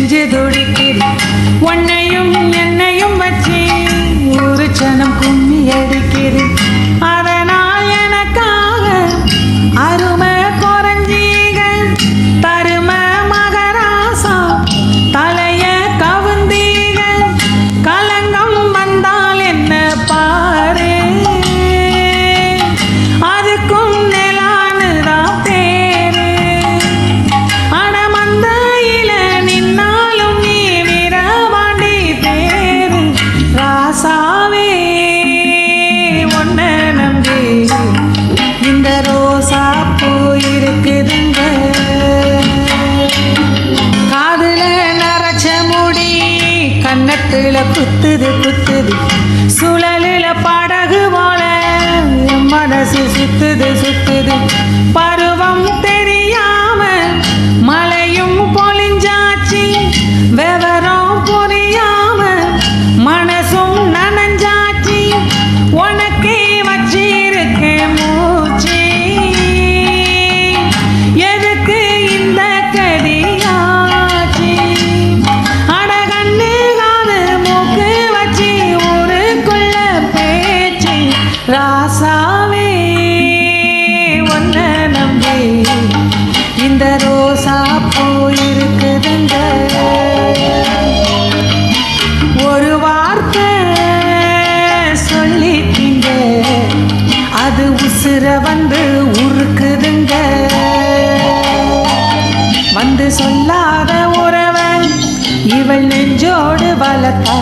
நெஞ்சு துடிக்குது. உன்னையும் என்னையும் வச்சு ஒரு சனம் கும்மி அடிக்குது. நட்டுல குத்துது குத்துது. சுழலில படகு போல மனசு சுத்துது சுத்துது. ராசாவே ஒன்ன நம்பி. இந்த ரோசா போயிருக்குதுங்க. ஒரு வார்த்தை சொல்லிட்டீங்க. அது உசுர வந்து உருக்குதுங்க. வந்து சொல்லாத உறவன் இவள் நெஞ்சோடு வளர்த்தா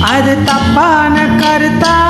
அது தப்பான கருத்தா